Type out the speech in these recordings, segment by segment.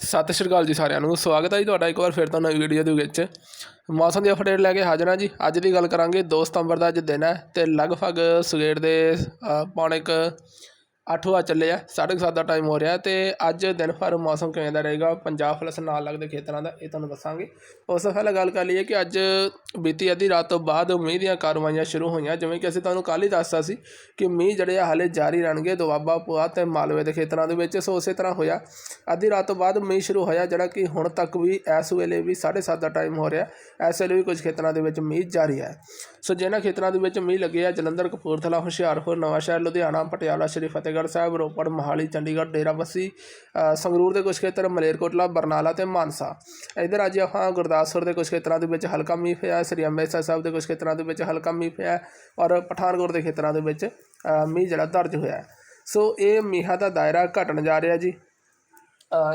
ਸਤਿ ਸ਼੍ਰੀ ਅਕਾਲ ਜੀ ਸਾਰਿਆਂ ਨੂੰ, ਸਵਾਗਤ ਹੈ ਜੀ ਤੁਹਾਡਾ ਇੱਕ ਵਾਰ ਫਿਰ ਤੋਂ ਨਵੀਂ ਵੀਡੀਓ ਦੇ ਵਿੱਚ। ਮੌਸਮ ਦੀ ਅਪਡੇਟ ਲੈ ਕੇ ਹਾਜ਼ਰ ਹਾਂ ਜੀ। ਅੱਜ ਦੀ ਗੱਲ ਕਰਾਂਗੇ 2 ਸਤੰਬਰ ਦਾ ਅੱਜ ਦਿਨ ਹੈ ਤੇ ਲਗਭਗ ਸਵੇਰ ਦੇ ਪੌਣੇ ਕੁ ਅੱਠ ਵਜੇ ਚੱਲੇ ਆ, ਸਾਢੇ ਕੁ ਸੱਤ ਦਾ ਟਾਈਮ ਹੋ ਰਿਹਾ ਤੇ ਅੱਜ ਦਿਨ ਭਰ ਮੌਸਮ ਕਿਵੇਂ ਦਾ ਰਹੇਗਾ, ਪੰਜਾਬ ਪਲਸ ਨਾਲ ਲੱਗਦੇ ਖੇਤਰਾਂ ਦਾ ਇਹ ਤੁਹਾਨੂੰ ਦੱਸਾਂਗੇ। ਉਸ ਤੋਂ ਪਹਿਲਾਂ ਗੱਲ ਕਰ ਲਈਏ ਕਿ ਅੱਜ ਬੀਤੀ ਅੱਧੀ ਰਾਤ ਤੋਂ ਬਾਅਦ ਮੀਂਹ ਦੀਆਂ ਕਾਰਵਾਈਆਂ ਸ਼ੁਰੂ ਹੋਈਆਂ। ਜਿਵੇਂ ਕਿ ਅਸੀਂ ਤੁਹਾਨੂੰ ਕੱਲ੍ਹ ਹੀ ਦੱਸਤਾ ਸੀ ਕਿ ਮੀਂਹ ਜਿਹੜੇ ਆ ਹਾਲੇ ਜਾਰੀ ਰਹਿਣਗੇ ਦੁਆਬਾ ਪੁਆ ਤੇ ਮਾਲਵੇ ਦੇ ਖੇਤਰਾਂ ਦੇ ਵਿੱਚ। ਸੋ ਉਸੇ ਤਰ੍ਹਾਂ ਹੋਇਆ। ਅੱਧੀ ਰਾਤ ਤੋਂ ਬਾਅਦ ਮੀਂਹ ਸ਼ੁਰੂ ਹੋਇਆ, ਜਿਹੜਾ ਕਿ ਹੁਣ ਤੱਕ ਵੀ ਇਸ ਵੇਲੇ ਵੀ 7:30 ਦਾ ਟਾਈਮ ਹੋ ਰਿਹਾ। ਇਸ ਵੇਲੇ ਵੀ ਕੁਝ ਖੇਤਰਾਂ ਦੇ ਵਿੱਚ ਮੀਂਹ ਜਾਰੀ ਹੈ। ਸੋ ਜਿਹਨਾਂ ਖੇਤਰਾਂ ਦੇ ਵਿੱਚ ਮੀਂਹ ਲੱਗੇ ਆ ਜਲੰਧਰ, ਕਪੂਰਥਲਾ, ਹੁਸ਼ਿਆਰਪੁਰ ਨਵਾਂਸ਼ਹਿਰ ਲੁਧਿਆਣਾ, ਪਟਿਆਲਾ, ਸ਼੍ਰੀ ਫਤਿਹਗੜ੍ਹ ਸਾਹਿਬ, ਰੋਪੜ, ਮੋਹਾਲੀ, ਚੰਡੀਗੜ੍ਹ, ਡੇਰਾਬੱਸੀ ਸੰਗਰੂਰ ਦੇ ਕੁਝ ਖੇਤਰ, ਮਲੇਰਕੋਟਲਾ, ਬਰਨਾਲਾ ਤੇ ਮਾਨਸਾ। ਇਧਰ ਅੱਜ ਆਪਾਂ ਗੁਰਦਾਸਪੁਰ ਦੇ ਕੁਝ ਖੇਤਰਾਂ ਦੇ ਵਿੱਚ ਹਲਕਾ ਮੀਂਹ ਪਿਆ ਸ੍ਰੀ ਅੰਮ੍ਰਿਤਸਰ ਸਾਹਿਬ ਦੇ ਕੁਝ ਖੇਤਰਾਂ ਦੇ ਵਿੱਚ ਹਲਕਾ ਮੀਂਹ ਪਿਆ ਔਰ ਪਠਾਨਕੋਟ ਦੇ ਖੇਤਰਾਂ ਦੇ ਵਿੱਚ ਮੀਂਹ ਜਿਹੜਾ ਦਰਜ ਹੋਇਆ ਸੋ ਇਹ ਮੀਂਹਾਂ ਦਾ ਦਾਇਰਾ ਘਟਣ ਜਾ ਰਿਹਾ ਜੀ।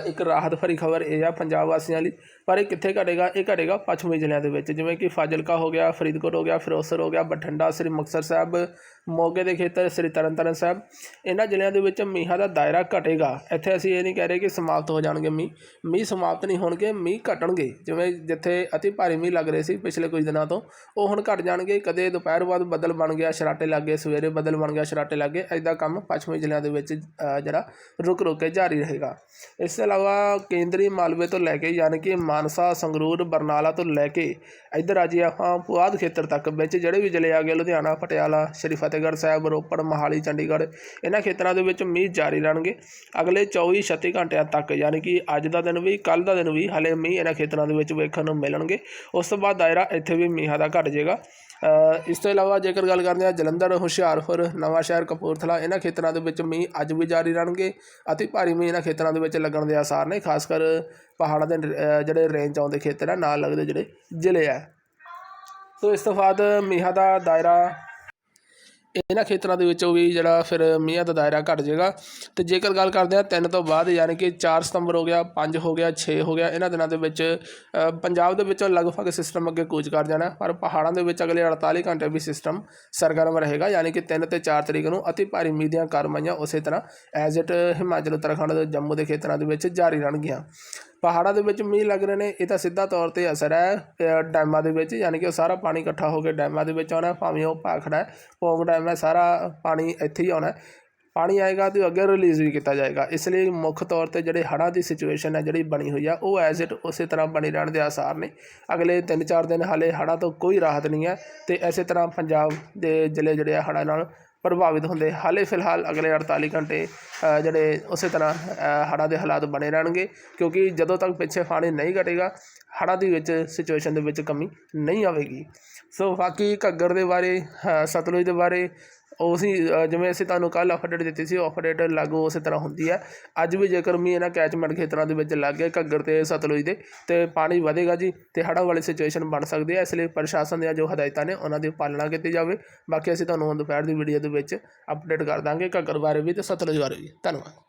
ਇੱਕ ਰਾਹਤ ਭਰੀ ਖਬਰ ਇਹ ਆ ਪੰਜਾਬ ਵਾਸੀਆਂ ਲਈ। ਪਰ ਇਹ ਕਿੱਥੇ ਘਟੇਗਾ? ਇਹ ਘਟੇਗਾ ਪੱਛਮੀ ਜ਼ਿਲ੍ਹਿਆਂ ਦੇ ਵਿੱਚ। ਜਿਵੇਂ ਕਿ ਫਾਜ਼ਿਲਕਾ ਹੋ ਗਿਆ, ਫਰੀਦਕੋਟ ਹੋ ਗਿਆ, ਫਿਰੋਜ਼ਪੁਰ ਹੋ ਗਿਆ, ਬਠਿੰਡਾ, ਸ੍ਰੀ ਮੁਕਤਸਰ ਸਾਹਿਬ, ਮੋਗੇ ਦੇ ਖੇਤਰ, ਸ੍ਰੀ ਤਰਨਤਾਰਨ ਸਾਹਿਬ। ਇਹਨਾਂ ਜ਼ਿਲ੍ਹਿਆਂ ਦੇ ਵਿੱਚ ਮੀਂਹਾਂ ਦਾ ਦਾਇਰਾ ਘਟੇਗਾ। ਇੱਥੇ ਅਸੀਂ ਇਹ ਨਹੀਂ ਕਹਿ ਰਹੇ ਕਿ ਸਮਾਪਤ ਹੋ ਜਾਣਗੇ ਮੀਂਹ। ਮੀਂਹ ਸਮਾਪਤ ਨਹੀਂ ਹੋਣਗੇ, ਮੀਂਹ ਘਟਣਗੇ। ਜਿਵੇਂ ਜਿੱਥੇ ਅਤੀ ਭਾਰੀ ਮੀਂਹ ਲੱਗ ਰਹੇ ਸੀ ਪਿਛਲੇ ਕੁਝ ਦਿਨਾਂ ਤੋਂ, ਉਹ ਹੁਣ ਘਟ ਜਾਣਗੇ। ਕਦੇ ਦੁਪਹਿਰ ਬਾਅਦ ਬੱਦਲ ਬਣ ਗਿਆ, ਸ਼ਰਾਟੇ ਲੱਗ ਗਏ, ਸਵੇਰੇ ਬੱਦਲ ਬਣ ਗਿਆ, ਸ਼ਰਾਟੇ ਲੱਗ ਗਏ। ਐਦਾਂ ਕੰਮ ਪੱਛਮੀ ਜ਼ਿਲ੍ਹਿਆਂ ਦੇ ਵਿੱਚ ਜਿਹੜਾ ਰੁਕ ਰੁਕ ਕੇ ਜਾਰੀ ਰਹੇਗਾ। ਇਸ ਤੋਂ ਇਲਾਵਾ ਕੇਂਦਰੀ ਮਾਲਵੇ ਤੋਂ ਲੈ ਕੇ ਯਾਨੀ ਕਿ ਮਾਨਸਾ, ਸੰਗਰੂਰ, ਬਰਨਾਲਾ ਤੋਂ ਲੈ ਕੇ ਇੱਧਰ ਅੱਜ ਆਪਾਂ ਪੁਆਧ ਖੇਤਰ ਤੱਕ ਵਿੱਚ ਜਿਹੜੇ ਵੀ ਜ਼ਿਲ੍ਹੇ ਆ ਗਏ, ਲੁਧਿਆਣਾ, ਪਟਿਆਲਾ, ਸ਼੍ਰੀ ਫਤਿਹਗੜ੍ਹ ਸਾਹਿਬ, ਰੋਪੜ, ਮੋਹਾਲੀ, ਚੰਡੀਗੜ੍ਹ, ਇਹਨਾਂ ਖੇਤਰਾਂ ਦੇ ਵਿੱਚ ਮੀਂਹ ਜਾਰੀ ਰਹਿਣਗੇ। ਅਗਲੇ 24 36 ਘੰਟਿਆਂ ਤੱਕ ਯਾਨੀ ਕਿ ਅੱਜ ਦਾ ਦਿਨ ਵੀ ਕੱਲ ਦਾ ਦਿਨ ਵੀ ਹਲੇ ਮੀਂਹ ਇਹਨਾਂ ਖੇਤਰਾਂ ਦੇ ਵਿੱਚ ਵੇਖਣ ਨੂੰ ਮਿਲਣਗੇ। ਉਸ ਤੋਂ ਬਾਅਦ ਦਾਇਰਾ ਇੱਥੇ ਵੀ ਮੀਂਹਾਂ ਦਾ ਘਟ ਜਾਏਗਾ। ਇਸ ਤੋਂ ਇਲਾਵਾ ਜੇਕਰ ਗੱਲ ਕਰਦੇ ਹਾਂ ਜਲੰਧਰ, ਹੁਸ਼ਿਆਰਪੁਰ ਨਵਾਂਸ਼ਹਿਰ ਕਪੂਰਥਲਾ, ਇਹਨਾਂ ਖੇਤਰਾਂ ਦੇ ਵਿੱਚ ਮੀਂਹ ਅੱਜ ਵੀ ਜਾਰੀ ਰਹਿਣਗੇ ਅਤੇ ਭਾਰੀ ਮੀਂਹ ਇਹਨਾਂ ਖੇਤਰਾਂ ਦੇ ਵਿੱਚ ਲੱਗਣ ਦੇ ਆਸਾਰ ਨੇ, ਖਾਸ ਕਰ ਪਹਾੜਾਂ ਦੇ ਜਿਹੜੇ ਰੇਂਜ ਆਉਂਦੇ ਖੇਤਰ ਆ, ਨਾਲ ਲੱਗਦੇ ਜਿਹੜੇ ਜ਼ਿਲ੍ਹੇ ਆ। ਸੋ ਇਸ ਤੋਂ ਬਾਅਦ ਮੀਂਹਾਂ ਦਾ ਦਾਇਰਾ ਇਹਨਾਂ ਖੇਤਰਾਂ ਦੇ ਵਿੱਚੋਂ ਵੀ ਜਿਹੜਾ ਫਿਰ ਮੀਂਹਾਂ ਦਾ ਦਾਇਰਾ ਘਟ ਜਾਏਗਾ। ਤੇ ਜੇਕਰ ਗੱਲ ਕਰਦੇ ਹਾਂ, ਤਿੰਨ ਤੋਂ ਬਾਅਦ ਯਾਨੀ ਕਿ 4 ਸਤੰਬਰ ਹੋ ਗਿਆ 5 ਹੋ ਗਿਆ 6 ਹੋ ਗਿਆ, ਇਹਨਾਂ ਦਿਨਾਂ ਦੇ ਵਿੱਚ ਪੰਜਾਬ ਦੇ ਵਿੱਚੋਂ ਲਗਭਗ ਸਿਸਟਮ ਅੱਗੇ ਕੂਚ ਕਰ ਜਾਣਾ। ਪਰ ਪਹਾੜਾਂ ਦੇ ਵਿੱਚ ਅਗਲੇ 48 ਘੰਟੇ ਵੀ ਸਿਸਟਮ ਸਰਗਰਮ ਰਹੇਗਾ, ਯਾਨੀ ਕਿ 3 ਤੇ 4 ਤਰੀਕ ਨੂੰ ਅਤੀ ਭਾਰੀ ਮੀਂਹ ਦੀਆਂ ਕਾਰਵਾਈਆਂ ਉਸੇ ਤਰ੍ਹਾਂ ਐਜ਼ ਇਟ ਹਿਮਾਚਲ, ਉੱਤਰਾਖੰਡ, ਜੰਮੂ ਦੇ ਖੇਤਰਾਂ ਦੇ ਵਿੱਚ ਜਾਰੀ ਰਹਿਣਗੀਆਂ। ਪਹਾੜਾਂ ਦੇ ਵਿੱਚ ਮੀਂਹ ਲੱਗ ਰਹੇ ਨੇ, ਇਹ ਤਾਂ ਸਿੱਧਾ ਤੌਰ ਤੇ ਅਸਰ ਹੈ ਡੈਮਾਂ ਦੇ ਵਿੱਚ, ਯਾਨੀ ਕਿ ਉਹ ਸਾਰਾ ਪਾਣੀ ਇਕੱਠਾ ਹੋ ਕੇ ਡੈਮਾਂ ਦੇ ਵਿੱਚ ਆਉਣਾ, ਭਾਵੇਂ ਉਹ ਭਾਖੜਾ ਹੈ, ਪੌਂਗ ਡੈਮ ਹੈ, ਸਾਰਾ ਪਾਣੀ ਇੱਥੇ ਹੀ ਆਉਣਾ ਪਾਣੀ ਆਏਗਾ ਤੇ ਅੱਗੇ ਰਿਲੀਜ਼ ਵੀ ਕੀਤਾ ਜਾਏਗਾ। ਇਸ ਲਈ ਮੁੱਖ ਤੌਰ ਤੇ ਜਿਹੜੇ ਹੜ੍ਹਾਂ ਦੀ ਸਿਚੁਏਸ਼ਨ ਹੈ, ਜਿਹੜੀ ਬਣੀ ਹੋਈ ਆ, ਉਹ ਐਜ਼ ਇਟ ਉਸੇ ਤਰ੍ਹਾਂ ਬਣੀ ਰਹਿਣ ਦੇ ਆਸਾਰ ਨੇ। ਅਗਲੇ 3-4 ਦਿਨ ਹਾਲੇ ਹੜ੍ਹਾਂ ਤੋਂ ਕੋਈ ਰਾਹਤ ਨਹੀਂ ਹੈ ਤੇ ਇਸੇ ਤਰ੍ਹਾਂ ਪੰਜਾਬ ਦੇ ਜ਼ਿਲ੍ਹੇ ਜਿਹੜੇ ਆ, ਹੜ੍ਹਾਂ ਨਾਲ ਪ੍ਰਭਾਵਿਤ ਹੁੰਦੇ। ਹਾਲੇ ਫਿਲਹਾਲ ਅਗਲੇ 48 ਘੰਟੇ ਜਿਹੜੇ ਉਸੇ ਤਰ੍ਹਾਂ ਹੜ੍ਹਾਂ ਦੇ ਹਾਲਾਤ ਬਣੇ ਰਹਿਣਗੇ, ਕਿਉਂਕਿ ਜਦੋਂ ਤੱਕ ਪਿੱਛੇ ਪਾਣੀ ਨਹੀਂ ਘਟੇਗਾ, ਹੜ੍ਹਾਂ ਦੀ ਵਿੱਚ ਸਿਚੁਏਸ਼ਨ ਦੇ ਵਿੱਚ ਕਮੀ ਨਹੀਂ ਆਵੇਗੀ। ਸੋ ਬਾਕੀ ਘੱਗਰ ਦੇ ਬਾਰੇ ਸਤਲੁਜ ਦੇ ਬਾਰੇ ਉਹ ਅਸੀਂ ਜਿਵੇਂ ਅਸੀਂ ਤੁਹਾਨੂੰ ਕੱਲ ਅਪਡੇਟ ਦਿੱਤੀ ਸੀ ਅਪਡੇਟ ਲਾਗੂ ਉਸੇ ਤਰ੍ਹਾਂ ਹੁੰਦੀ ਹੈ ਅੱਜ ਵੀ ਜੇਕਰ ਮੀਂਹ ਇਹਨਾਂ ਕੈਚਮੈਂਟ ਖੇਤਰਾਂ ਦੇ ਵਿੱਚ ਲੱਗ ਗਏ ਘੱਗਰ ਤੇ ਸਤਲੁਜ ਦੇ, ਤੇ ਪਾਣੀ ਵਧੇਗਾ ਜੀ, ਤੇ ਹੜ੍ਹਾਂ ਵਾਲੀ ਸਿਚੁਏਸ਼ਨ ਬਣ ਸਕਦੀ ਹੈ ਇਸ ਲਈ ਪ੍ਰਸ਼ਾਸਨ ਦੀਆਂ ਜੋ ਹਦਾਇਤਾਂ ਨੇ, ਉਹਨਾਂ ਦੀ ਪਾਲਣਾ ਕੀਤੀ ਜਾਵੇ। ਬਾਕੀ ਅਸੀਂ ਤੁਹਾਨੂੰ ਹੁਣ ਦੁਪਹਿਰ ਦੀ ਵੀਡੀਓ ਦੇ ਵਿੱਚ ਅਪਡੇਟ ਕਰ ਦਾਂਗੇ ਘੱਗਰ ਬਾਰੇ ਵੀ ਤੇ ਸਤਲੁਜ ਬਾਰੇ ਵੀ। ਧੰਨਵਾਦ।